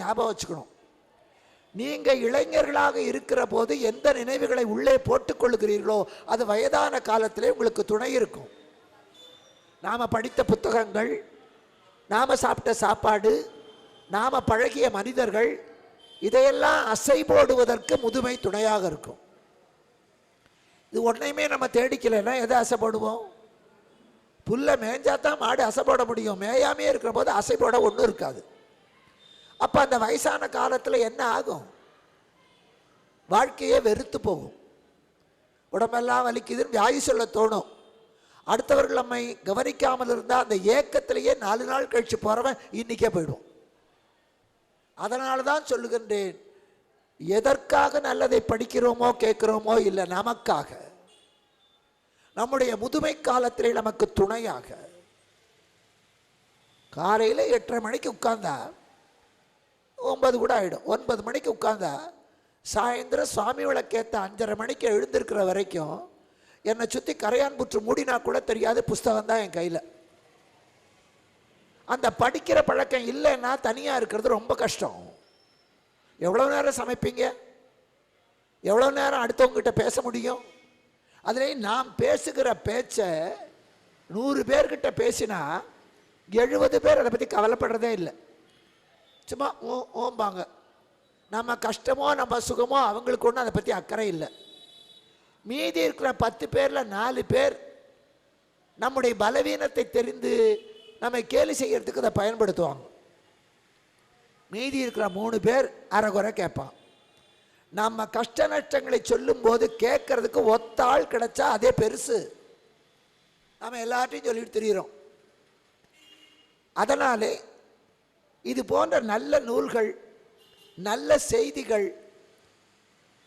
ஞாபகம் வச்சுக்கணும். நீங்க இளைஞர்களாக இருக்கிற போது எந்த நினைவுகளை உள்ளே போட்டுக்கொள்கிறீர்களோ அது வயதான காலத்திலே உங்களுக்கு துணை இருக்கும். நாம படித்த புத்தகங்கள் நாம சாப்பிட்ட சாப்பாடு நாம பழகிய மனிதர்கள் இதையெல்லாம் அசை போடுவதற்கு முதுமை துணையாக இருக்கும். இது ஒன்றையுமே நம்ம தேடிக்கலைன்னா எதை அசைப்படுவோம் புல்லை மேய்ஞ்சா தான் மாடு அசை போட முடியும். மேயாமே இருக்கிற போது அசை போட ஒன்றும் இருக்காது. அப்போ அந்த வயசான காலத்தில் என்ன ஆகும்? வாழ்க்கையே வெறுத்து போகும். உடம்பெல்லாம் வலிக்குதுன்னு வியாதி சொல்ல தோணும். அடுத்தவர்கள் நம்மை கவனிக்காமல் இருந்தால் அந்த ஏக்கத்திலேயே நாலு நாள் கழித்து போகிறவன் இன்னிக்கே போயிடும் அதனால தான் சொல்லுகின்றேன் எதற்காக நல்லதை படிக்கிறோமோ கேட்குறோமோ இல்லை நமக்காக. நம்முடைய முதுமை காலத்திலே நமக்கு துணையாக. காலையில் எட்டரை மணிக்கு உட்கார்ந்தா ஒன்பது கூட ஆகிடும் ஒன்பது மணிக்கு உட்காந்தா சாயந்தரம் சுவாமி விளக்கேற்ற அஞ்சரை மணிக்கு எழுந்திருக்கிற வரைக்கும் என்னை சுற்றி கரையான் புற்று மூடினா கூட தெரியாது புஸ்தகம் தான் என் கையில். அந்த படிக்கிற பழக்கம் இல்லைன்னா தனியாக இருக்கிறது ரொம்ப கஷ்டம். எவ்வளோ நேரம் சமைப்பீங்க? எவ்வளோ நேரம் அடுத்தவங்ககிட்ட பேச முடியும்? அதுலேயும் நாம் பேசுகிற பேச்சை நூறு பேர்கிட்ட பேசினா எழுபது பேர் அதை பற்றி கவலைப்படுறதே இல்லை. சும்மா ஓ ஓம்பாங்க. நம்ம கஷ்டமோ நம்ம சுகமோ அவங்களுக்கு ஒன்றும் அதை பற்றி அக்கறை இல்லை. மீதி இருக்கிற பத்து பேரில் நாலு பேர் நம்முடைய பலவீனத்தை தெரிந்து நம்மை கேலி செய்கிறதுக்கு அதை பயன்படுத்துவாங்க. மீதி இருக்கிற மூணு பேர் அரைகுறை கேட்பான். நம்ம கஷ்ட நஷ்டங்களை சொல்லும்போது கேட்கறதுக்கு ஒத்த ஆள் கிடைச்சா அதே பெருசு. நம்ம எல்லார்ட்டையும் சொல்லிட்டு தெரிகிறோம் அதனாலே இது போன்ற நல்ல நூல்கள் நல்ல செய்திகள்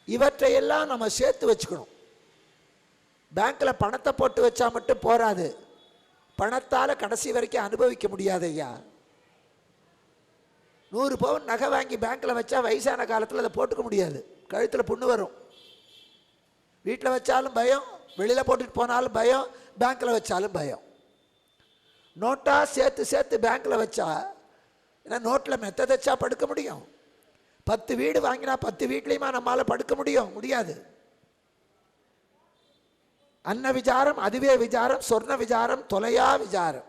இவற்றையெல்லாம் நம்ம சேர்த்து வச்சுக்கணும். பேங்க்கில் பணத்தை போட்டு வச்சா மட்டும் போராது. பணத்தால் கடைசி வரைக்கும் அனுபவிக்க முடியாது ஐயா. நூறு பவுன் நகை வாங்கி பேங்க்கில் வச்சா வயசான காலத்தில் அதை போட்டுக்க முடியாது. கழுத்தில் புண்ணு வரும். வீட்டில் வச்சாலும் பயம் வெளியில் போட்டுட்டு போனாலும் பயம் பேங்க்கில் வச்சாலும் பயம். நோட்டாக சேர்த்து சேர்த்து பேங்க்கில் வச்சா ஏன்னா நோட்டில் மெத்த தைச்சா படுக்க முடியும். பத்து வீடு வாங்கினா பத்து வீட்லேயுமா நம்மளால் படுக்க முடியும்? முடியாது. அன்ன விசாரம் அதுவே விசாரம் சொர்ண விசாரம் தொலையா விசாரம்.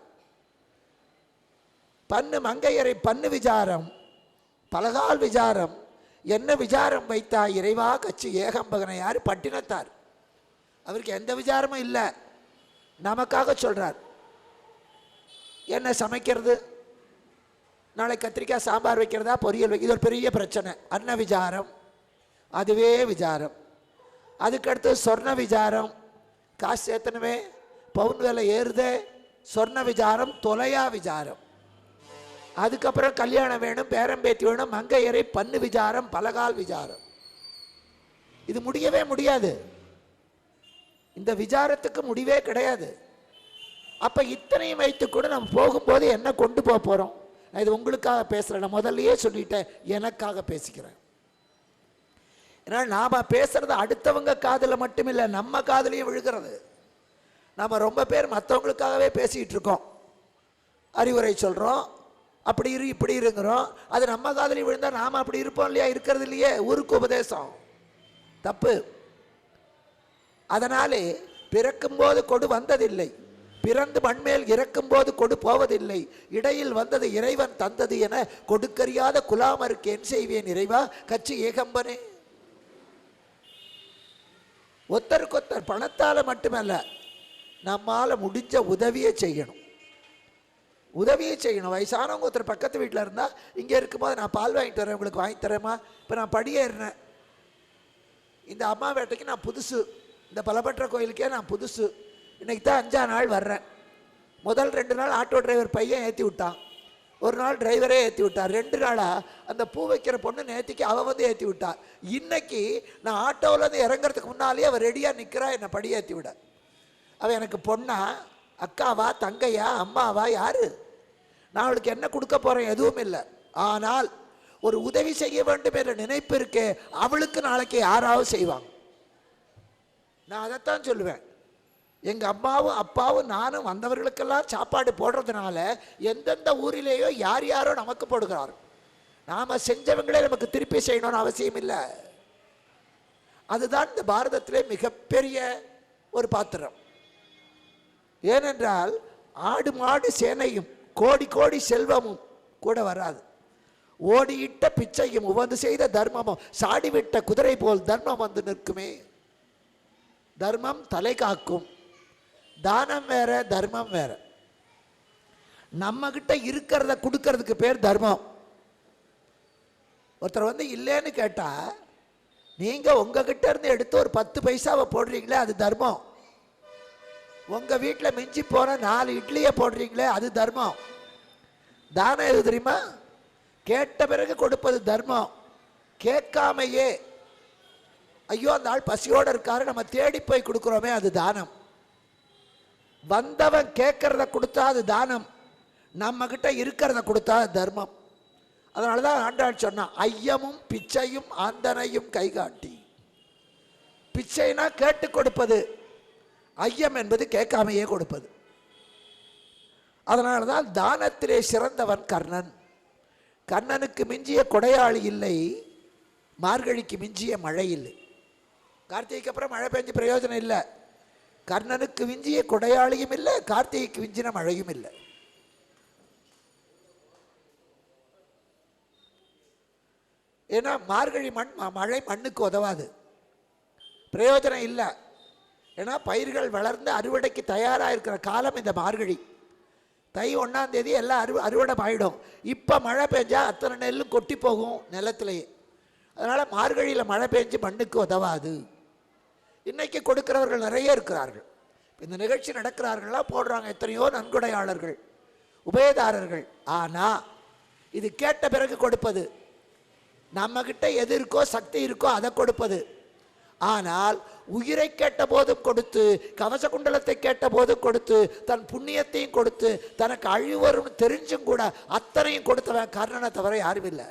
பன்னு மங்கையரை பன்னு விசாரம் பலகால் விசாரம் என்ன விசாரம் வைத்தா இறைவா கட்சி ஏகம்பகனையார் பட்டினத்தார். அவருக்கு எந்த விசாரமும் இல்லை. நமக்காக சொல்றார். என்ன சமைக்கிறது? நாளை கத்திரிக்காய் சாம்பார் வைக்கிறதா பொரியல் வைக்க இது ஒரு பெரிய பிரச்சனை. அன்ன விசாரம். அதுவே விசாரம். அதுக்கடுத்து சொர்ண விசாரம். காசு சேர்த்தனவே பவுன் விலை ஏறுதே. சொர்ண விசாரம் தொலையா விசாரம். அதுக்கப்புறம் கல்யாணம் வேணும் பேரம்பேத்தி வேணும் மங்கையரை பன்னு விசாரம் பலகால் விசாரம். இது முடியவே முடியாது. இந்த விசாரத்துக்கு முடிவே கிடையாது. அப்போ இத்தனையும் வைத்து கூட நம்ம போகும்போது என்ன கொண்டு போக போகிறோம் நான் இது உங்களுக்காக பேசுகிறேன் நான் முதல்லையே சொல்லிட்டேன். எனக்காக பேசிக்கிறேன். ஏன்னா நாம் பேசுறது அடுத்தவங்க காதில் மட்டும் இல்லை நம்ம காதலையும் விழுகிறது. நாம் ரொம்ப பேர் மற்றவங்களுக்காகவே பேசிக்கிட்டு இருக்கோம். அறிவுரை சொல்கிறோம் அப்படி இரு இப்படி இருங்கிறோம். அது நம்ம காதலி விழுந்தா நாம் அப்படி இருப்போம் இல்லையா? இருக்கிறது இல்லையே? ஊருக்கு உபதேசம். தப்பு. அதனாலே பிறக்கும்போது கொடு வந்ததில்லை. பிறந்து மண்மேல் இறக்கும்போது கொடு போவதில்லை. இடையில் வந்தது இறைவன் தந்தது என கொடுக்கறியாத குலாமருக்கு என் செய்வேன் இறைவா? கட்சி ஏகம்பனே. ஒத்தருக்கொத்தர் பணத்தால் மட்டுமல்ல நம்மால் முடிஞ்ச உதவியை செய்யணும். உதவியை செய்யணும். வயசானவங்க ஒருத்தர் பக்கத்து வீட்டில் இருந்தால் இங்கே இருக்கும்போது நான் பால் வாங்கிட்டு வரேன் உங்களுக்கு வாங்கி தரேம்மா? இப்போ நான் படியேறினேன் இந்த அம்மா வேட்டைக்கு நான் புதுசு. இந்த பலபற்ற கோயிலுக்கே நான் புதுசு. இன்னைக்கு தான் அஞ்சா நாள் வர்றேன். முதல் ரெண்டு நாள் ஆட்டோ டிரைவர் பையன் ஏற்றி விட்டான். ஒரு நாள் டிரைவரே ஏற்றி விட்டார் ரெண்டு நாளாக அந்த பூ வைக்கிற பொண்ணு நேற்றுக்கு அவள் வந்து ஏற்றி விட்டா. இன்னைக்கு நான் ஆட்டோவிலேருந்து இறங்குறதுக்கு முன்னாலேயே அவள் ரெடியாக நிற்கிறா என்னை படி ஏற்றி விட. அவள் எனக்கு பொண்ணா அக்காவா தங்கையா அம்மாவா யார்? நான் அவளுக்கு என்ன கொடுக்க போகிறேன் எதுவும் இல்லை. ஆனால் ஒரு உதவி செய்ய வேண்டும் என்ற நினைப்பு இருக்கே அவளுக்கு நாளைக்கு யாராவது செய்வாங்க. நான் அதைத்தான் சொல்லுவேன். எங்கள் அம்மாவும் அப்பாவும் நானும் வந்தவர்களுக்கெல்லாம் சாப்பாடு போடுறதுனால எந்தெந்த ஊரிலேயோ யார் யாரோ நமக்கு போடுகிறார் நாம் செஞ்சவங்களே நமக்கு திருப்பி செய்யணும்னு அவசியம் இல்லை. அதுதான் இந்த பாரதத்திலே மிகப்பெரிய ஒரு பாத்திரம். ஏனென்றால் ஆடு மாடு சேனையும் கோடி கோடி செல்வமும் கூட வராது. ஓடியிட்ட பிச்சையும் உவந்து செய்த தர்மமும் சாடிவிட்ட குதிரை போல் தர்மம் வந்து நிற்குமே. தர்மம் தலை காக்கும். தானம் வேற தர்மம் வேற. நம்ம கிட்ட இருக்கிறத கொடுக்கறதுக்கு பேர் தர்மம். ஒருத்தர் வந்து இல்லைன்னு கேட்டா நீங்க உங்ககிட்ட இருந்து எடுத்து ஒரு பத்து பைசாவை போடுறீங்களே அது தர்மம். உங்க வீட்டில் மிஞ்சி போன நாலு இட்லியை போடுறீங்களே அது தர்மம். தானம் எது தெரியுமா? கேட்ட பிறகு கொடுப்பது தர்மம். கேட்காமையே. ஐயோ அந்த ஆள் பசியோடு இருக்காரு நம்ம தேடி போய் கொடுக்குறோமே அது தானம். வந்தவன் கேட்கறத கொடுத்தா அது தானம். நம்மக்கிட்ட இருக்கிறத கொடுத்தா அது தர்மம். அதனால தான் ஆண்டாள் சொன்னான் ஐயமும் பிச்சையும் ஆந்தனையும் கைகாட்டி. பிச்சைனா கேட்டு கொடுப்பது. ஐயம் என்பது கேட்காமையே கொடுப்பது. அதனால தான் தானத்திலே சிறந்தவன் கர்ணன். கர்ணனுக்கு மிஞ்சிய கொடையாளி இல்லை மார்கழிக்கு மிஞ்சிய மழை இல்லை. கார்த்திகைக்கு அப்புறம் மழை பெஞ்சு பிரயோஜனம் இல்லை. கர்ணனுக்கு விஞ்சிய கொடையாளியும் இல்லை கார்த்திகைக்கு விஞ்சின மழையும் இல்லை. ஏன்னா மார்கழி மண் மழை மண்ணுக்கு உதவாது. பிரயோஜனம் இல்லை. ஏன்னா பயிர்கள் வளர்ந்து அறுவடைக்கு தயாராக இருக்கிற காலம் இந்த மார்கழி. தை ஒன்றாம் தேதி எல்லாம் அறு அறுவடை ஆகிடும் இப்போ மழை பெஞ்சால் அத்தனை நெல்லும் கொட்டி போகும் நிலத்திலேயே. அதனால் மார்கழியில் மழை பெஞ்சு மண்ணுக்கு உதவாது. இன்னைக்கு கொடுக்கிறவர்கள் நிறைய இருக்கிறார்கள். இந்த நிகழ்ச்சி நடக்கிறார்களா போடுறாங்க எத்தனையோ நன்கொடையாளர்கள் உபயதாரர்கள். ஆனால் இது கேட்ட பிறகு கொடுப்பது நம்மக்கிட்ட எது இருக்கோ சக்தி இருக்கோ அதை கொடுப்பது. ஆனால் உயிரை கேட்ட போதும் கொடுத்து கவச குண்டலத்தை கேட்ட போதும் கொடுத்து தன் புண்ணியத்தையும் கொடுத்து தனக்கு அழிவு வரும்னு தெரிஞ்சும் கூட அத்தனையும் கொடுத்தவன் கர்ணனை தவிர யாரும் இல்லை.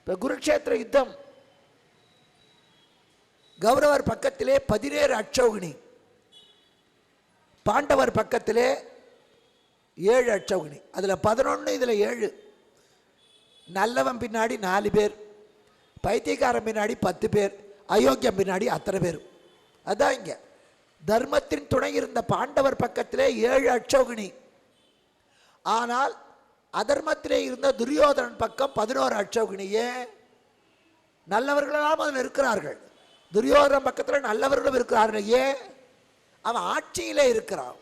இப்போ குருக்ஷேத்திர யுத்தம் கௌரவர் பக்கத்திலே பதினேழு அட்சௌகிணி பாண்டவர் பக்கத்திலே ஏழு அட்சௌகிணி அதில் பதினொன்று இதில் ஏழு. நல்லவன் பின்னாடி நாலு பேர். பைத்தியக்காரன் பின்னாடி பத்து பேர். அயோக்கியம் பின்னாடி அத்தனை பேர். அதான் இங்கே. தர்மத்தின் துணை இருந்த பாண்டவர் பக்கத்திலே ஏழு அட்சௌகிணி ஆனால் அதர்மத்திலே இருந்த துரியோதனன் பக்கம் பதினோரு அட்சௌகினி ஏன் நல்லவர்களெல்லாம் அதில் இருக்கிறார்கள். துரியோதன பக்கத்தில் நல்லவர்களும் இருக்கிறார்கள். ஏன் அவன் ஆட்சியிலே இருக்கிறான்.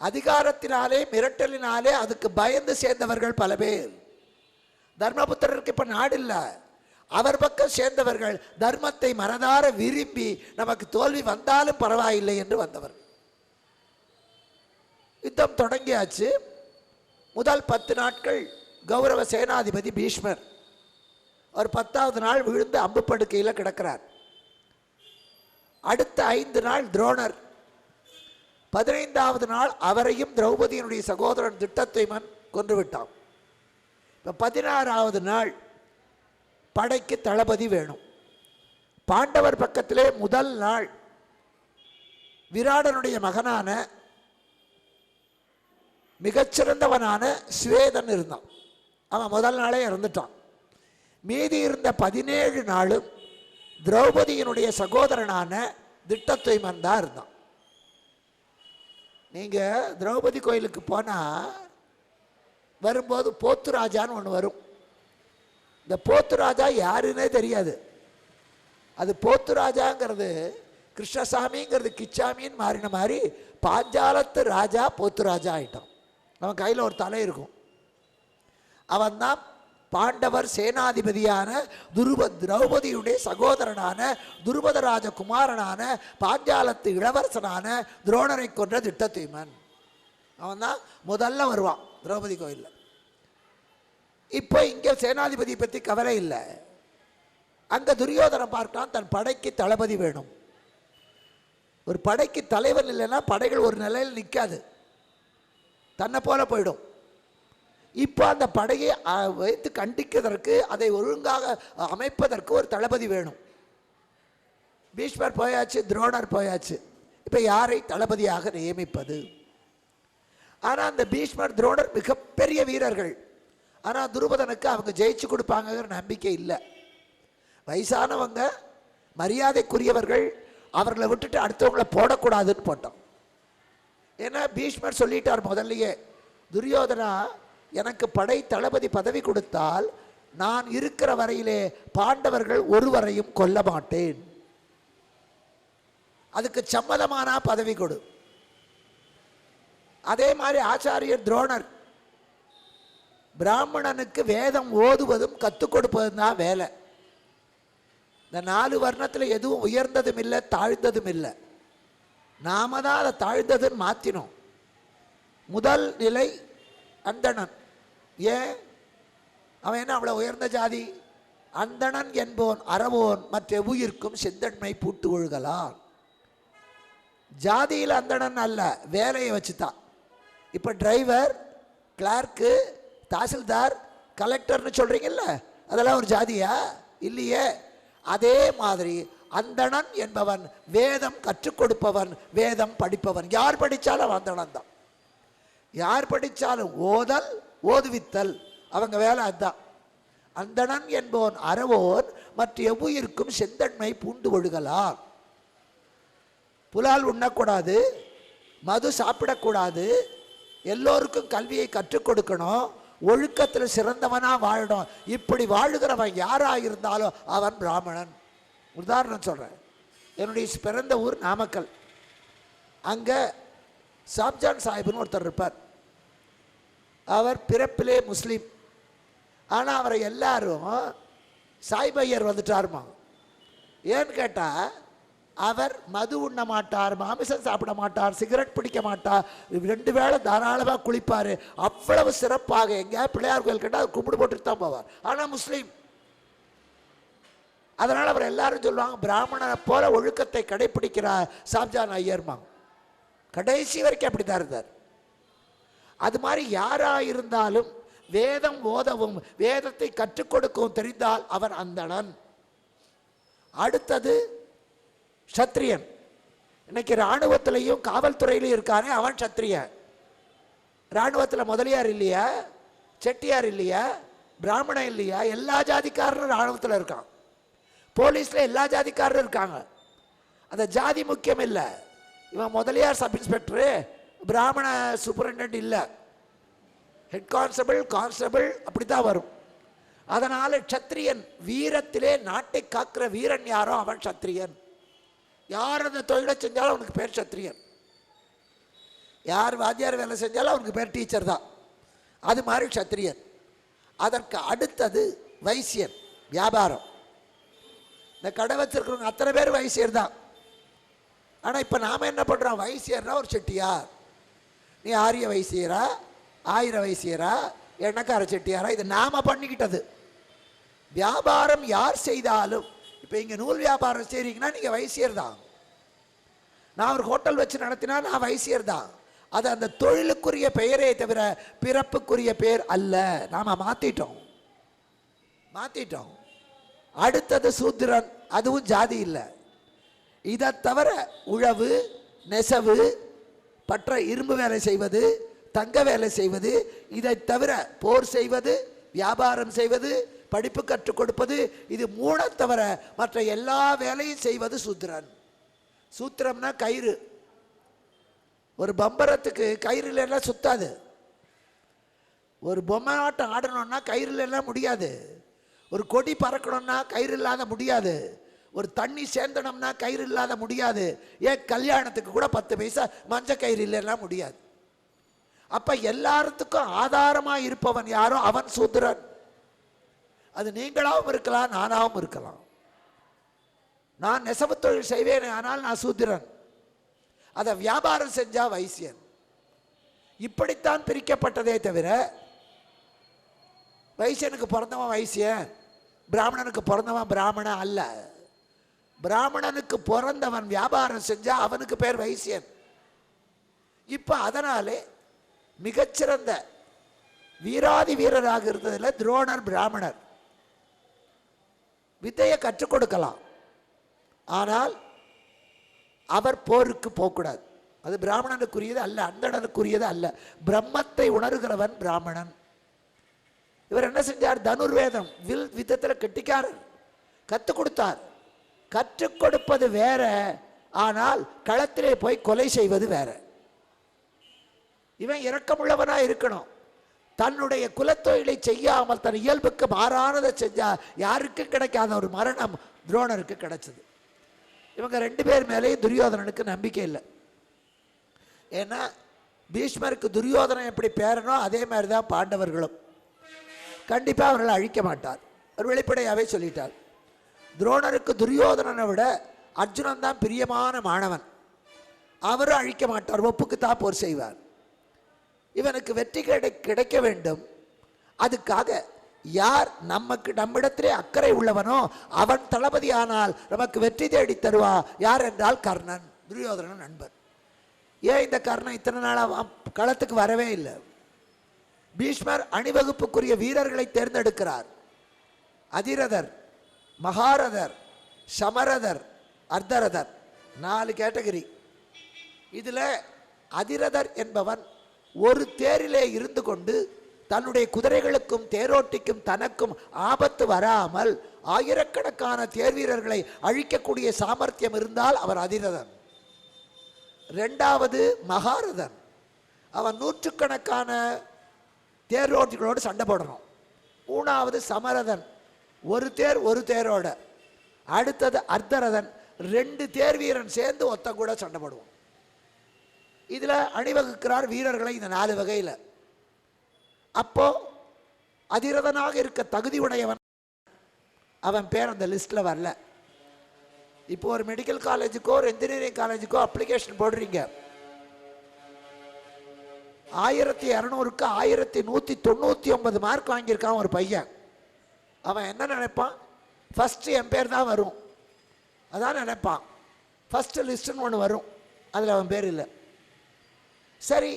அதிகாரத்தினாலே மிரட்டலினாலே அதுக்கு பயந்து சேர்ந்தவர்கள் பல பேர். தர்மபுத்திரருக்கு இப்போ நாடு இல்லை. அவர் பக்கம் சேர்ந்தவர்கள் தர்மத்தை மனதார விரும்பி நமக்கு தோல்வி வந்தாலும் பரவாயில்லை என்று வந்தவர். யுத்தம் தொடங்கியாச்சு. முதல் பத்து நாட்கள் கௌரவ சேனாதிபதி பீஷ்மர். ஒரு பத்தாவது நாள் விழுந்து அம்பு படுக்கையில் கிடக்கிறார். அடுத்த ஐந்து நாள் துரோணர். பதினைந்தாவது நாள் அவரையும் திரௌபதியினுடைய சகோதரன் திட்டத்துய்மன் கொன்றுவிட்டான். இப்போ பதினாறாவது நாள் படைக்கு தளபதி வேணும். பாண்டவர் பக்கத்திலே முதல் நாள் விராடனுடைய மகனான மிகச்சிறந்தவனான ஸ்வேதன் இருந்தான். அவன் முதல் நாளே இறந்துட்டான். மீதி இருந்த பதினேழு நாளும் திரௌபதியினுடைய சகோதரனான திட்டத்துய்மன் தான் இருந்தான். நீங்கள் திரௌபதி கோயிலுக்கு போனால் வரும்போது போத்து ராஜான்னு ஒன்று வரும். இந்த போத்து ராஜா யாருன்னே தெரியாது. அது போத்து ராஜாங்கிறது கிருஷ்ணசாமிங்கிறது கிச்சாமின்னு மாறின மாதிரி பாஞ்சாலத்து ராஜா போத்து ராஜா ஆகிட்டான் அவன் கையில் ஒரு தலை இருக்கும். அவன் தான் பாண்டவர் சேனாதிபதியான துருப திரௌபதியுடைய சகோதரனான துருபதராஜ குமாரனான பாஞ்சாலத்து இளவரசனான துரோணரை கொன்ற திட்டத்தீமன். அவன் தான் முதல்ல வருவான் திரௌபதி கோயிலில். இப்போ இங்கே சேனாதிபதியை பற்றி கவலை இல்லை. அங்கே துரியோதனை பார்க்கலாம் தன் படைக்கு தளபதி வேணும். ஒரு படைக்கு தலைவன் இல்லைன்னா படைகள் ஒரு நிலையில் நிற்காது தன்னை போல போயிடும். இப்போ அந்த படையை வைத்து கண்டிக்கிறதற்கு அதை ஒழுங்காக அமைப்பதற்கு ஒரு தளபதி வேணும். பீஷ்மர் போயாச்சு துரோணர் போயாச்சு. இப்போ யாரை தளபதியாக நியமிப்பது? ஆனால் அந்த பீஷ்மர் துரோணர் மிகப்பெரிய வீரர்கள். ஆனால் துருபதனுக்கு அவங்க ஜெயிச்சு கொடுப்பாங்கங்கிற நம்பிக்கை இல்லை. வயசானவங்க மரியாதைக்குரியவர்கள் அவர்களை விட்டுட்டு அடுத்தவங்களை போடக்கூடாதுன்னு போட்டோம். ஏன்னா பீஷ்மர் சொல்லிட்டார் முதல்லையே துரியோதனா எனக்கு படை தளபதி பதவி கொடுத்தால் நான் இருக்கிற வரையிலே பாண்டவர்கள் ஒருவரையும் கொல்ல மாட்டேன். அதுக்கு சம்மதமானா பதவி கொடு. அதே மாதிரி ஆச்சாரியர் துரோணர் பிராமணனுக்கு வேதம் ஓதுவதும் கற்றுக் கொடுப்பதும் தான் வேலை. இந்த நாலு வர்ணத்தில் எதுவும் உயர்ந்ததும் இல்லை தாழ்ந்ததும் இல்லை. நாம தான் அதை தாழ்ந்ததுன்னு மாற்றினோம் முதல் நிலை அந்தணன். ஏன்? அவன் என்ன அவ்வளோ உயர்ந்த ஜாதி? அந்தணன் என்போன் அறவோன் மற்ற உயிர்க்கும் செந்தன்மை பூட்டு ஒழுகலாம் ஜாதியில் அந்தணன் அல்ல வேலையை வச்சு தான் இப்போ டிரைவர் கிளார்க்கு தாசில்தார் கலெக்டர்னு சொல்கிறீங்கல்ல அதெல்லாம் ஒரு ஜாதியா? இல்லையே. அதே மாதிரி அந்தணன் என்பவன் வேதம் கற்றுக் கொடுப்பவன் வேதம் படிப்பவன். யார் படித்தாலும் அந்தணன் தான் யார் படித்தாலும் ஓதல் ஓதுவித்தல். அவங்க வேலை அதுதான் அந்தணன் என்பவன் அறவோன் மற்ற எவ்வுயிருக்கும் செந்தன்மை பூண்டு ஒழுகலாம். புலால் உண்ணக்கூடாது மது சாப்பிடக்கூடாது எல்லோருக்கும் கல்வியை கற்றுக் கொடுக்கணும் ஒழுக்கத்தில் சிறந்தவனாக வாழணும். இப்படி வாழுகிறவன் யாராக இருந்தாலும் அவன் பிராமணன். உதாரணம் சொல்கிறேன் என்னுடைய பிறந்த ஊர் நாமக்கல். அங்கே சாப்ஜான் சாஹிப்னு ஒருத்தர் இருப்பார். அவர் பிறப்பிலே முஸ்லீம். ஆனால் அவரை எல்லாரும் சாய்பையர் வந்துட்டாருமா? ஏன்னு கேட்டால் அவர் மது உண்ண மாட்டார் மாமிசம் சாப்பிட மாட்டார் சிகரெட் பிடிக்க மாட்டார் ரெண்டு வேளை தாராளமாக குளிப்பார் அவ்வளவு சிறப்பாக எங்கேயா பிள்ளையார் கோயில் கேட்டால் கும்பிடு போட்டுட்டு தான் போவார். ஆனால் முஸ்லீம். அதனால் அவர் எல்லாரும் சொல்லுவாங்க பிராமணனை போல ஒழுக்கத்தை கடைப்பிடிக்கிறார் சாப்ஜான் ஐயர்மா. கடைசி வரைக்கும் அப்படி தான் இருந்தார். அது மாதிரி யாராக இருந்தாலும் வேதம் ஓதவும் வேதத்தை கற்றுக் கொடுக்கவும் தெரிந்தால் அவன் அந்தணன். அடுத்தது சத்திரியன் இன்னைக்கு இராணுவத்திலையும் காவல்துறையிலையும் இருக்கானே அவன் சத்திரியன் இராணுவத்தில் முதலியார் இல்லையா? செட்டியார் இல்லையா? பிராமணன் இல்லையா? எல்லா ஜாதிக்காரரும் இராணுவத்தில் இருக்கான். போலீஸில் எல்லா ஜாதிக்காரரும் இருக்காங்க. அந்த ஜாதி முக்கியம் இல்லை. இவன் முதலியார் சப் இன்ஸ்பெக்டரு பிராமண சூப்பரண்ட் இல்லை. ஹெட் கான்ஸ்டபிள் கான்ஸ்டபிள் அப்படி தான் வரும். அதனால் சத்திரியன் வீரத்திலே நாட்டை காக்கிற வீரன் யாரோ அவன் சத்திரியன் யார் அந்த தொழிலை செஞ்சாலும் அவனுக்கு பேர் சத்திரியன் யார் வாத்தியார் வேலை செஞ்சாலும் அவனுக்கு பேர் டீச்சர் தான். அது மாதிரி சத்திரியன் அதற்கு அடுத்தது வைசியன் வியாபாரம். இந்த கடை வச்சிருக்கிறவங்க அத்தனை பேர் வைசியர் தான். ஆனால் இப்போ நாம் என்ன பண்ணுறோம் வைசியர்னா ஒரு செட்டியார். நீ ஆரிய வைசியரா ஆயிர வைசியரா எண்ணக்கார செட்டியாரா? இது நாம் பண்ணிக்கிட்டது. வியாபாரம் யார் செய்தாலும் இப்போ இங்கே நூல் வியாபாரம் செய்கிறீங்கன்னா நீங்கள் வைசியர் தான். நான் ஒரு ஹோட்டல் வச்சு நடத்தினா நான் வைசியர் தான். அது அந்த தொழிலுக்குரிய பெயரே தவிர பிறப்புக்குரிய பெயர் அல்ல. நாம் மாற்றிட்டோம் மாற்றிட்டோம் அடுத்தது சூத்திரன் அதுவும் ஜாதி இல்லை. இதை தவிர உழவு நெசவு பற்ற இரும்பு வேலை செய்வது தங்க வேலை செய்வது இதை தவிர போர் செய்வது வியாபாரம் செய்வது படிப்பு கற்றுக் கொடுப்பது இது மூணை தவிர மற்ற எல்லா வேலையும் செய்வது சூத்திரன். சூத்திரம்னா கயிறு. ஒரு பம்பரத்துக்கு கயிறுல எல்லாம் சுத்தாது. ஒரு பொம்மை ஆட்டம் ஆடணும்னா கயிறு இல்லைன்னா முடியாது. ஒரு கொடி பறக்கணும்னா கயிறு இல்லாத முடியாது. ஒரு தண்ணி சேர்ந்தனம்னா கயிறு இல்லாத முடியாது. ஏன் கல்யாணத்துக்கு கூட பத்து பைசா மஞ்ச கயிறு இல்லைன்னா முடியாது. அப்போ எல்லாத்துக்கும் ஆதாரமாக இருப்பவன் யாரோ? அவன் சூத்திரன். அது நீங்களாகவும் இருக்கலாம் நானாகவும் இருக்கலாம். நான் நெசவு தொழில் செய்வேன் ஆனால் நான் சூத்திரன். அதை வியாபாரம் செஞ்சா வைசியன். இப்படித்தான் பிரிக்கப்பட்டதே தவிர வைசியனுக்கு பிறந்தவன் வைசியன் பிராமணனுக்கு பிறந்தவன் பிராமணன் அல்ல. பிராமணனுக்கு பிறந்தவன் வியாபாரம் செஞ்சா அவனுக்கு பேர் வைசியன். இப்போ அதனாலே மிகச்சிறந்த வீராதி வீரராக இருந்ததில் துரோணர் பிராமணர். வித்தையை கற்றுக் கொடுக்கலாம். ஆனால் அவர் போருக்கு போகக்கூடாது. அது பிராமணனுக்குரியது அல்ல அந்தணனுக்குரியது அல்ல. பிரம்மத்தை உணர்கிறவன் பிராமணன். இவர் என்ன செஞ்சார்? தனுர்வேதம் வில் விதத்தில் கெட்டிக்காரர். கற்றுக் கொடுத்தார். கற்றுக் கொடுப்பது வேற ஆனால் களத்திலே போய் கொலை செய்வது வேற. இவன் இரக்கமுள்ளவனா இருக்கணும். தன்னுடைய குலத்தொழிலை செய்யாமல் தன் இயல்புக்கு மாறானதை செஞ்சா யாருக்கும் கிடைக்காத ஒரு மரணம் துரோணருக்கு கிடைச்சது. இவங்க ரெண்டு பேர் மேலேயும் துரியோதனனுக்கு நம்பிக்கை இல்லை. ஏன்னா பீஷ்மருக்கு துரியோதனன் எப்படி பேரனோ அதே மாதிரி தான் பாண்டவர்களும். கண்டிப்பாக அவர்களை அழிக்க மாட்டார். அவர் வெளிப்படையாகவே சொல்லிட்டார். துரோணருக்கு துரியோதனனை விட அர்ஜுனன் தான் பிரியமான மாணவன். அவரும் அழிக்க மாட்டார் ஒப்புக்கு தான் போர் செய்வார். இவனுக்கு வெற்றி கிடை கிடைக்க வேண்டும். அதுக்காக யார் நமக்கு நம்மிடத்திலே அக்கறை உள்ளவனோ அவன் தளபதி ஆனால் நமக்கு வெற்றி தேடி தருவா யார் என்றால் கர்ணன் துரியோதனன் நண்பர் ஏன் இந்த கர்ணன் இத்தனை நாளாக களத்துக்கு வரவே இல்லை? பீஷ்மர் அணிவகுப்புக்குரிய வீரர்களை தேர்ந்தெடுக்கிறார். அதிரதர் மகாரதர் சமரதர் அர்த்தரதர் நாலு கேட்டகரி. இதில் அதிரதர் என்பவன் ஒரு தேரிலே இருந்து கொண்டு தன்னுடைய குதிரைகளுக்கும் தேரோட்டிக்கும் தனக்கும் ஆபத்து வராமல் ஆயிரக்கணக்கான தேர் வீரர்களை அழிக்கக்கூடிய சாமர்த்தியம் இருந்தால் அவர் அதிரதன். ரெண்டாவது மகாரதன். அவன் நூற்றுக்கணக்கான தேரோட்டிகளோடு சண்டை போடணும். மூணாவது சமரதன். ஒரு தேர் ஒரு தேரோட. அடுத்தது அர்த்தரதன். ரெண்டு தேர் வீரன் சேர்ந்து ஒத்த கூட சண்டை போடுவோம் இதில் அணிவகுக்கிறார் வீரர்களை இந்த நாலு வகையில். அப்போ அதிரதனாக இருக்க தகுதி உடையவன் அவன் பேர் அந்த லிஸ்ட்டில் வரல. இப்போ ஒரு மெடிக்கல் காலேஜுக்கோ ஒரு இன்ஜினியரிங் காலேஜுக்கோ அப்ளிகேஷன் போடுறீங்க. ஆயிரத்தி இரநூறுக்கு ஆயிரத்தி நூற்றி தொண்ணூற்றி ஒன்பது மார்க் வாங்கியிருக்கான் ஒரு பையன். அவன் என்ன நினைப்பான்? ஃபஸ்ட்டு என் பேர் தான் வரும். அதான் நினைப்பான். ஃபஸ்ட்டு லிஸ்ட்டுன்னு ஒன்று வரும். அதில் அவன் பேர் இல்லை. சரி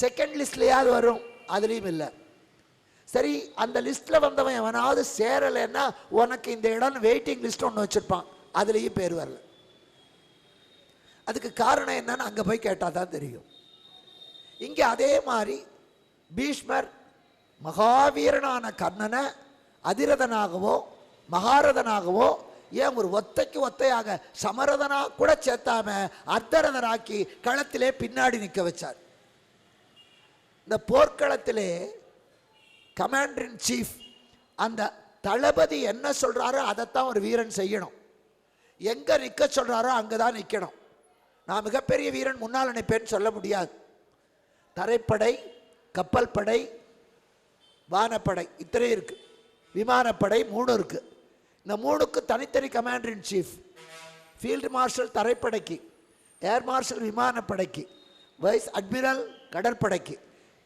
செகண்ட் லிஸ்ட்லையாவது வரும்? அதுலேயும் இல்லை. சரி அந்த லிஸ்ட்டில் வந்தவன் எவனாவது சேரலைன்னா உனக்கு இந்த இடம் வெயிட்டிங் லிஸ்ட் ஒன்று வச்சுருப்பான். அதுலேயும் பேர் வரல. அதுக்கு காரணம் என்னன்னு அங்கே போய் கேட்டால் தான் தெரியும். இங்கே அதே மாதிரி பீஷ்மர் மகாவீரனான கர்ணனை அதிரதனாகவோ மகாரதனாகவோ ஏன் ஒரு ஒத்தைக்கு ஒத்தையாக சமரதனா கூட சேர்த்தாம அர்த்தரதனாக்கி களத்திலே பின்னாடி நிற்க வச்சார். இந்த போர்க்களத்திலே கமாண்டர் இன் சீஃப் அந்த தளபதி என்ன சொல்கிறாரோ அதைத்தான் ஒரு வீரன் செய்யணும். எங்கே நிற்க சொல்கிறாரோ அங்கே தான் நிற்கணும் நான் மிகப்பெரிய வீரன் முன்னால் நினைப்பேன்னு சொல்ல முடியாது. தரைப்படை கப்பல் படை வானப்படை இத்தனை இருக்குது விமானப்படை மூணு இருக்கு. இந்த மூணுக்கு தனித்தனி commander in chief field marshal தரைப்படைக்கு air marshal விமானப்படைக்கு வைஸ் அட்மிரல் கடற்படைக்கு.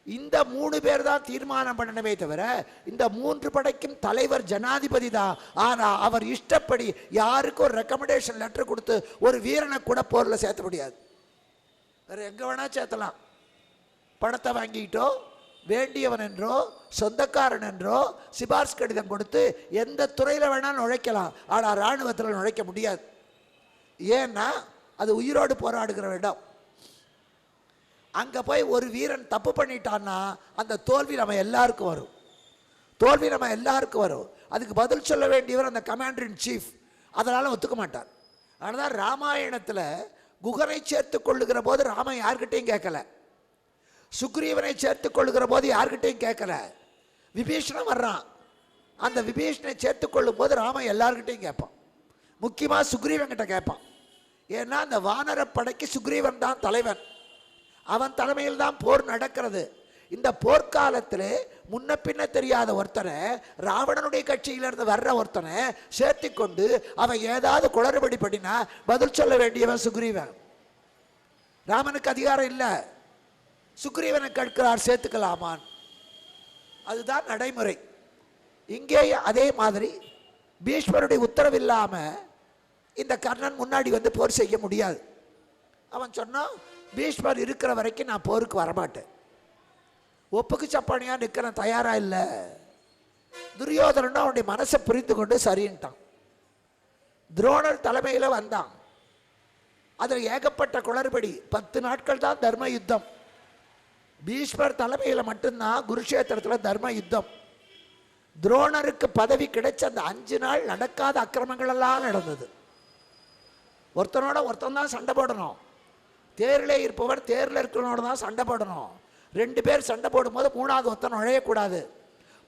இந்த மூணு பேர் தான் தீர்மானம் பண்ணணுமே தவிர இந்த மூன்று படைக்கும் தலைவர் ஜனாதிபதி தான். ஆனால் அவர் இஷ்டப்படி யாருக்கும் ஒரு ரெக்கமெண்டேஷன் லெட்டர் கொடுத்து ஒரு வீரனை கூட போரில் சேர்த்த முடியாது. வேறு எங்கே வேணால் சேர்த்தலாம். பணத்தை வாங்கிக்கிட்டோ வேண்டியவன் என்றோ சொந்தக்காரன் என்றோ சிபார்சு கடிதம் கொடுத்து எந்த துறையில் வேணாலும் நுழைக்கலாம். ஆனால் இராணுவத்தில் நுழைக்க முடியாது. ஏன்னா அது உயிரோடு போராடுகிற இடம். அங்கே போய் ஒரு வீரன் தப்பு பண்ணிட்டான்னா அந்த தோல்வி நம்ம எல்லாருக்கும் வரும். தோல்வி நம்ம எல்லாருக்கும் வரும். அதுக்கு பதில் சொல்ல வேண்டியவர் அந்த கமாண்டர் இன் சீஃப் அதனால் ஒத்துக்க மாட்டார். ஆனால் ராமாயணத்தில் குகனை சேர்த்து கொள்ளுகிற போது ராமன் யார்கிட்டையும் கேட்கல. சுக்ரீவனை சேர்த்து கொள்கிற போது யார்கிட்டையும் கேட்கல. விபீஷணன் வர்றான். அந்த விபீஷனை சேர்த்து கொள்ளும் போது ராமன் எல்லார்கிட்டையும் கேட்பான். முக்கியமாக சுக்ரீவன் கிட்ட கேட்பான். ஏன்னா அந்த வானரப்படைக்கு சுக்ரீவன் தான் தலைவன். அவன் தலைமையில் தான் போர் நடக்கிறது. இந்த போர்க்காலத்தில் முன்ன பின்ன தெரியாத ஒருத்தனை ராவணனுடைய கட்சியிலிருந்து வர்ற ஒருத்தனை சேர்த்து கொண்டு அவன் ஏதாவது குளறுபடி பண்ணினா பதில் சொல்ல வேண்டியவன் சுக்ரீவன். ராமனுக்கு அதிகாரம் இல்லை. சுக்ரீவனை கேட்கிறார் சேர்த்துக்கலாமான்? அதுதான் நடைமுறை. இங்கேயே அதே மாதிரி பீஷ்மருடைய உத்தரவு இந்த கர்ணன் முன்னாடி வந்து போர் செய்ய முடியாது. அவன் சொன்னான் பீஷ்மர் இருக்கிற வரைக்கும் நான் போருக்கு வரமாட்டேன். ஒப்புக்கு சப்பானியாக நிற்கிறேன் தயாராக இல்லை. துரியோதனன் அவனுடைய மனசை புரிந்து கொண்டு சரின்ட்டான். துரோணர் தலைமையில் வந்தான். அதில் ஏகப்பட்ட குளறுபடி பத்து நாட்கள் தான் தர்ம யுத்தம். பீஷ்மர் தலைமையில் மட்டும்தான் குருஷேத்திரத்தில் தர்ம யுத்தம். துரோணருக்கு பதவி கிடைச்ச அந்த அஞ்சு நாள் நடக்காத அக்கிரமங்களெல்லாம் நடந்தது. ஒருத்தனோட ஒருத்தன் தான் சண்டை போடணும். தேரில் இருப்பவர் தேரில் இருக்கிறவனோட தான் சண்டை போடணும். ரெண்டு பேர் சண்டை போடும்போது மூணாவது ஒருத்தன் நுழையக்கூடாது.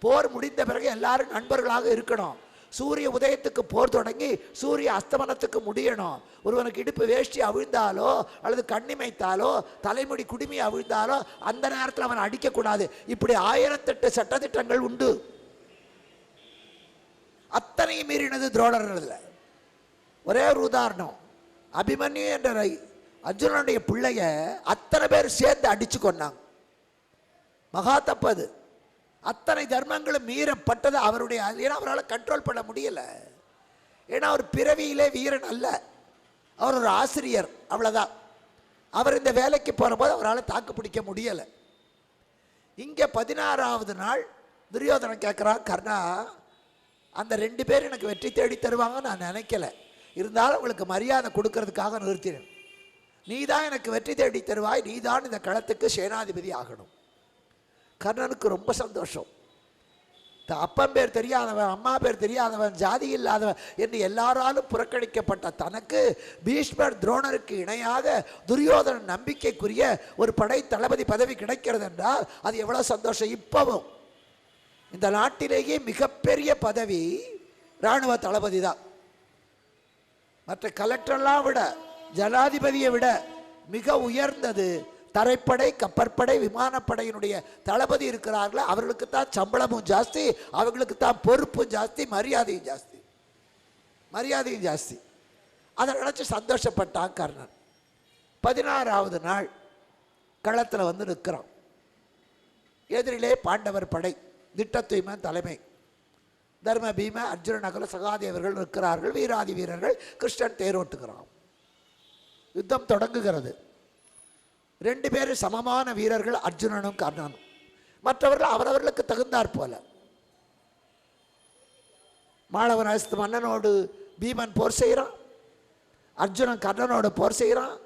போர் முடிந்த பிறகு எல்லாரும் நண்பர்களாக இருக்கணும். சூரிய உதயத்துக்கு போர் தொடங்கி சூரிய அஸ்தமனத்துக்கு முடியணும். ஒருவனுக்கு இடுப்பு வேஷ்டி அவிழ்ந்தாலோ அல்லது கண்ணிமைத்தாலோ தலைமுடி குடுமி அவிழ்ந்தாலோ அந்த நேரத்தில் அவன் அடிக்கக்கூடாது. இப்படி ஆயிரத்தெட்டு சட்டத்திட்டங்கள் உண்டு. அத்தனையும் மீறினது துரோணர்ல ஒரே ஒரு உதாரணம். அபிமன்யு என்ற ரை- அர்ஜுனனுடைய பிள்ளைய அத்தனை பேர் சேர்ந்து அடிச்சு கொண்டாங்க மகா தப்பது அத்தனை தர்மங்களும் மீறப்பட்டது அவருடைய ஏன்னா அவரால் கண்ட்ரோல் பண்ண முடியல. ஏன்னா அவர் பிறவியிலே வீரன் அல்ல. அவர் ஒரு ஆசிரியர் அவ்வளோதான் அவர் இந்த வேலைக்கு போகிறபோது அவரால் தாக்கு பிடிக்க முடியலை. இங்கே பதினாறாவது நாள் துரியோதனை கேட்குறான் கர்ணா அந்த ரெண்டு பேர் எனக்கு வெற்றி தேடி தருவாங்க நான் நினைக்கல. இருந்தாலும் உங்களுக்கு மரியாதை கொடுக்கறதுக்காக நிறுத்தினேன். நீ தான் எனக்கு வெற்றி தேடி தருவாய் நீ தான் இந்த களத்துக்கு சேனாதிபதி ஆகணும். கர்ணனுக்கு ரொம்ப சந்தோஷம். த- அப்பன் பேர் தெரியாதவன் அம்மா பேர் தெரியாதவன் ஜாதி இல்லாதவன் என்று எல்லாராலும் புறக்கணிக்கப்பட்ட தனக்கு பீஷ்மர் துரோணருக்கு இணையாக துரியோதனன் நம்பிக்கைக்குரிய ஒரு படை தளபதி பதவி கிடைக்கிறது என்றால் அது எவ்வளோ சந்தோஷம். இப்பவும் இந்த நாட்டிலேயே மிகப்பெரிய பதவி இராணுவ தளபதி தான். மற்ற கலெக்டர்லாம் விட ஜனாதிபதியை விட மிக உயர்ந்தது தரைப்படை கப்பற்படை விமானப்படையினுடைய தளபதி இருக்கிறார்களே அவர்களுக்கு தான் சம்பளமும் ஜாஸ்தி அவர்களுக்கு தான் பொறுப்பும் ஜாஸ்தி மரியாதையும் ஜாஸ்தி. மரியாதையும் ஜாஸ்தி. அதை நினச்சி சந்தோஷப்பட்டான் கர்ணன். பதினாறாவது நாள் களத்தில் வந்து நிற்கிறான். எதிரிலே பாண்டவர் படை திட்டத்துய்மன் தலைமை. தர்ம பீம அர்ஜுன நகர சகாதேவர்கள் நிற்கிறார்கள் வீராதி வீரர்கள் கிருஷ்ணன் தேரோட்டுகிறான். யுத்தம் தொடங்குகிறது. ரெண்டு பேரும் சமமான வீரர்கள் அர்ஜுனனும் கர்ணனும். மற்றவர்கள் அவரவர்களுக்கு தகுந்தாற் போல. மாளவராசத்து மன்னனோடு பீமன் போர் செய்கிறான். அர்ஜுனன் கர்ணனோடு போர் செய்கிறான்.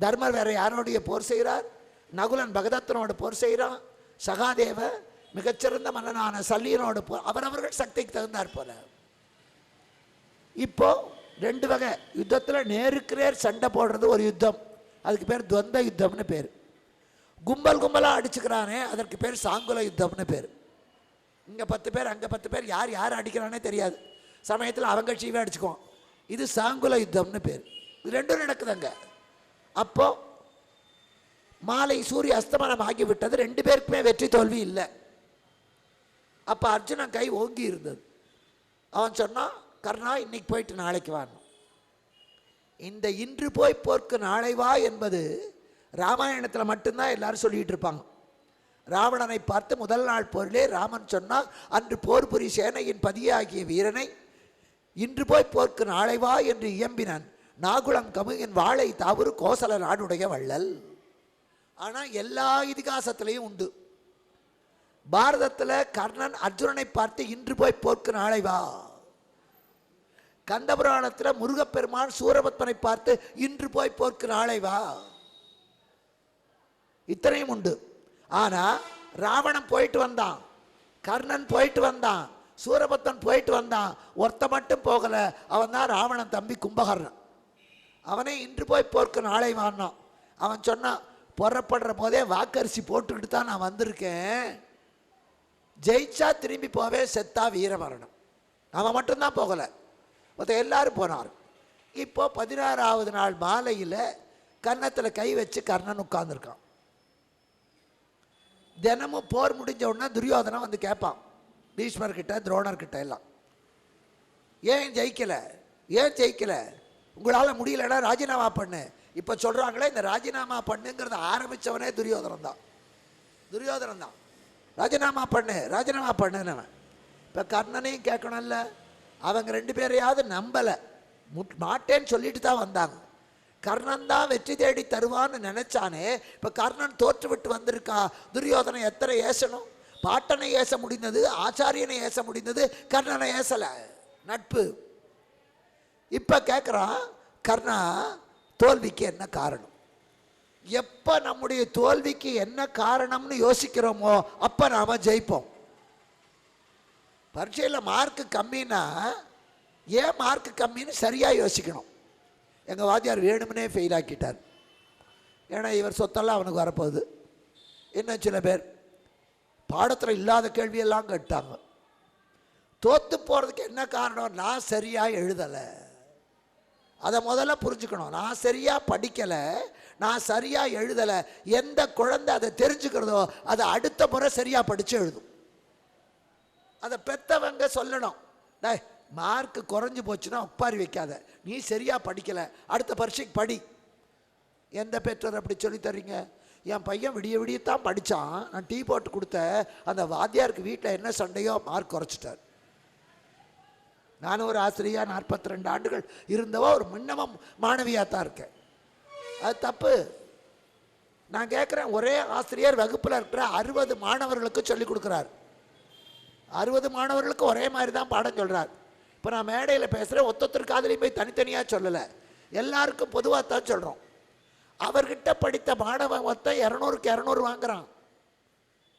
தர்மர் வேற யாரோடைய போர் செய்கிறார்? நகுலன் பகதத்தனோடு போர் செய்கிறான். சகாதேவ மிகச்சிறந்த மன்னனான சல்லியனோடு போர் அவரவர்கள் சக்திக்கு தகுந்தாற் போல. இப்போ ரெண்டு வகை. யுத்தத்தில் நேருக்கு நேர் சண்டை போடுறது ஒரு யுத்தம். அதுக்கு பேர் துவந்த யுத்தம்னு பேர். கும்பல் கும்பலாக அடிச்சுக்கிறானே அதற்கு பேர் சாங்குல யுத்தம்னு பேர். இங்கே பத்து பேர் அங்கே பத்து பேர் யார் யார் அடிக்கிறானே தெரியாது. சமயத்தில் அவங்க கட்சியவே அடிச்சுக்குவோம். இது சாங்குல யுத்தம்னு பேர். இது ரெண்டும் நடக்குதுங்க. அப்போது மாலை சூரிய அஸ்தமனம் ஆகிவிட்டது. ரெண்டு பேருக்குமே வெற்றி தோல்வி இல்லை. அப்போ அர்ஜுனன் கை ஓங்கி இருந்தது. அவன் சொன்னான் கர்ணா இன்னைக்கு போயிட்டு நாளைக்கு வாங்க இந்த இன்று போய் போர்க்கு நாளை வா என்பது ராமாயணத்தில் மட்டும்தான் எல்லாரும் சொல்லிட்டு இருப்பாங்க. ராவணனை பார்த்து முதல் நாள் போரிலே ராமன் சொன்னால் அன்று போர் புரி சேனையின் பதியாகிய வீரனை இன்று போய் போர்க்கு நாளை வா என்று இயம்பினான். நாகுளம் கமுகின் வாளை தாவுரு கோசல நாடுடைய வள்ளல். ஆனால் எல்லா இதிகாசத்திலையும் உண்டு. பாரதத்தில் கர்ணன் அர்ஜுனனை பார்த்து இன்று போய் போர்க்கு நாளை வா. கந்தபுராணத்தில் முருகப்பெருமான் சூரபத்மனை பார்த்து இன்று போய் போர்க்கு நாளை வா. இத்தனையும் உண்டு. ஆனால் ராவணன் போயிட்டு வந்தான். கர்ணன் போயிட்டு வந்தான். சூரபத்மன் போயிட்டு வந்தான். ஒருத்த மட்டும் போகலை. அவன் தான் ராவணன் தம்பி கும்பகர்ணன். அவனே இன்று போய் போர்க்கு நாளை வானான் அவன் சொன்னான் புறப்படுற போதே வாக்கரிசி போட்டுக்கிட்டு தான் நான் வந்திருக்கேன். ஜெயிச்சா திரும்பி போவே செத்தா வீரமரணம். அவன் மட்டும்தான் போகலை. மற்ற எல்லாரும் போனார். இப்போ பதினாறாவது நாள் மாலையில் கன்னத்தில் கை வச்சு கர்ணன் உட்கார்ந்துருக்கான். தினமும் போர் முடிஞ்ச உடனே துரியோதனன் வந்து கேட்பான் பீஷ்மர்கிட்ட துரோணர்கிட்ட எல்லாம். ஏன் ஜெயிக்கல? ஏன் ஜெயிக்கலை? உங்களால் முடியலன்னா ராஜினாமா பண்ணு. இப்போ சொல்கிறாங்களே இந்த ராஜினாமா பண்ணுங்கிறத ஆரம்பித்தவனே துரியோதனம் தான். துரியோதனன் தான். ராஜினாமா பண்ணு ராஜினாமா பண்ணுன்னு இப்போ கர்ணனையும் கேட்கணும்ல. அவங்க ரெண்டு பேரையாவது நம்பலை. முட் மாட்டேன்னு சொல்லிட்டு தான் வந்தாங்க. கர்ணன் தான் வெற்றி தேடி தருவான்னு நினச்சானே இப்போ கர்ணன் தோற்று விட்டு வந்திருக்கா? துரியோதனை எத்தனை ஏசணும்? பாட்டனை ஏச முடிந்தது ஆச்சாரியனை ஏச முடிந்தது கர்ணனை ஏசலை. நட்பு. இப்போ கேட்குறான் கர்ணா தோல்விக்கு என்ன காரணம்? எப்போ நம்முடைய தோல்விக்கு என்ன காரணம்னு யோசிக்கிறோமோ அப்போ நாம் ஜெயிப்போம். பரீட்சையில் மார்க்கு கம்மின்னா ஏன் மார்க்கு கம்மின்னு சரியாக யோசிக்கணும். எங்கள் வாத்தியார் வேணும்னே ஃபெயில் ஆக்கிட்டார். ஏன்னா இவர் சொத்தெல்லாம் அவனுக்கு வரப்போகுது. இன்னும் சில பேர் பாடத்தில் இல்லாத கேள்வியெல்லாம் கேட்டாங்க. தோற்று போகிறதுக்கு என்ன காரணம்? நான் சரியாக எழுதலை. அதை முதல்ல புரிஞ்சுக்கணும். நான் சரியாக படிக்கலை. நான் சரியாக எழுதலை. எந்த குழந்தை அதை தெரிஞ்சுக்கிறதோ அதை அடுத்த முறை சரியாக படித்து எழுதும். அதை பெத்தவங்க சொல்லணும். டே மார்க் குறைஞ்சு போச்சுன்னா உப்பாரி வைக்காத. நீ சரியாக படிக்கலை. அடுத்த பரீட்சைக்கு படி. எந்த பெற்றோர் அப்படி சொல்லித் தர்றீங்க? என் பையன் விடிய விடியத்தான் படித்தான் நான் டீ போட்டு கொடுத்த அந்த வாத்தியாருக்கு வீட்டில் என்ன சண்டையோ மார்க் குறைச்சிட்டார். நானும் ஒரு ஆசிரியா நாற்பத்தி ரெண்டு ஆண்டுகள் இருந்தவோ ஒரு மின்னமம் மாணவியாக தான் இருக்கேன். அது தப்பு. நான் கேட்குறேன் ஒரே ஆசிரியர் வகுப்பில் இருக்கிற அறுபது மாணவர்களுக்கு சொல்லிக் கொடுக்குறாரு. அறுபது மாணவர்களுக்கு ஒரே மாதிரி தான் பாடம் சொல்கிறார் இப்போ நான் மேடையில் பேசுகிறேன் ஒத்தொத்தர் காதலையும் போய் தனித்தனியாக சொல்லலை. எல்லாருக்கும் பொதுவாக தான் சொல்கிறோம் அவர்கிட்ட படித்த மாணவன் மொத்தம் இரநூறுக்கு இரநூறு வாங்குறான்.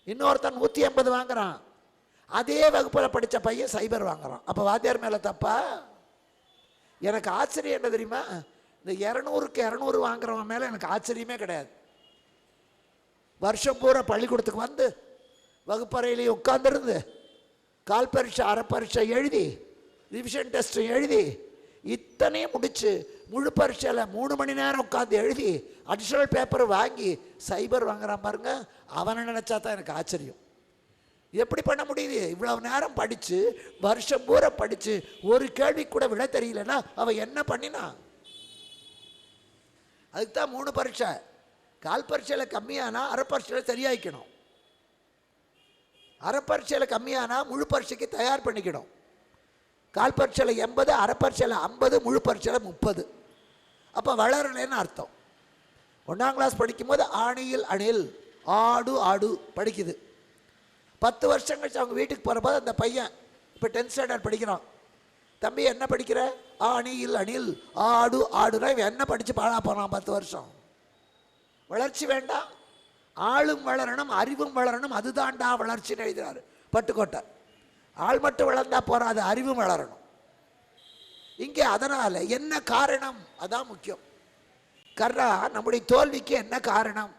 இன்னொருத்தன் நூற்றி ஐம்பது வாங்குறான். அதே வகுப்பில் படித்த பையன் சைபர் வாங்குறான். அப்போ வாத்தியார் மேலே தப்பா? எனக்கு ஆச்சரியம் என்ன தெரியுமா? இந்த இரநூறுக்கு இரநூறு வாங்குறவன் மேலே எனக்கு ஆச்சரியமே கிடையாது. வருஷம் பூரா பள்ளிக்கூடத்துக்கு வந்து வகுப்பறையிலேயே உட்காந்துருந்து கால் பரீட்சை அரை பரீட்சை எழுதி ரிவிஷன் டெஸ்ட் எழுதி இத்தனையும் முடிச்சு முழு பரீட்சையில் மூணு மணி நேரம் உட்காந்து எழுதி அடிஷ்னல் பேப்பர் வாங்கி சைபர் வாங்குறான் பாருங்க அவனை நினச்சா தான் எனக்கு ஆச்சரியம். எப்படி பண்ண முடியுது? இவ்வளோ நேரம் படித்து வருஷம் பூரா படித்து ஒரு கேள்வி கூட விட தெரியலன்னா அவன் என்ன பண்ணினான் அதுக்கு தான் மூணு பரீட்சை. கால் பரீட்சையில் கம்மியானா அரை பரீட்சையில் சரியாயிக்கணும். அரை பரீட்சையில் கம்மியானால் முழு பரீட்சைக்கு தயார் பண்ணிக்கணும் கால் பரீட்சையில் எண்பது அரை பரீட்சையில் ஐம்பது முழு பரீட்சையில் முப்பது. அப்போ வளரலன்னு அர்த்தம். ஒன்றாம் கிளாஸ் படிக்கும்போது ஆணியில் அணில் ஆடு ஆடு படிக்குது. பத்து வருஷம் கழிச்சு அவங்க வீட்டுக்கு போகிறபோது அந்த பையன் இப்போ டென்த் ஸ்டாண்டர்ட் படிக்கிறான். தம்பி என்ன படிக்கிற? ஆணியில் அணில் ஆடு ஆடுனா இவன் என்ன படித்து பாழா போகிறான் பத்து வருஷம்? வளர்ச்சி வேண்டாம். ஆளும் வளரணும் அறிவும் வளரணும் அதுதான்டா வளர்ச்சின்னு எழுதுறாரு பட்டுக்கோட்டை. ஆள் மட்டும் வளர்ந்தா போறாது அறிவும் வளரணும். இங்கே அதனால் என்ன காரணம்? அதான் முக்கியம். கர்ரா நம்முடைய தோல்விக்கு என்ன காரணம்?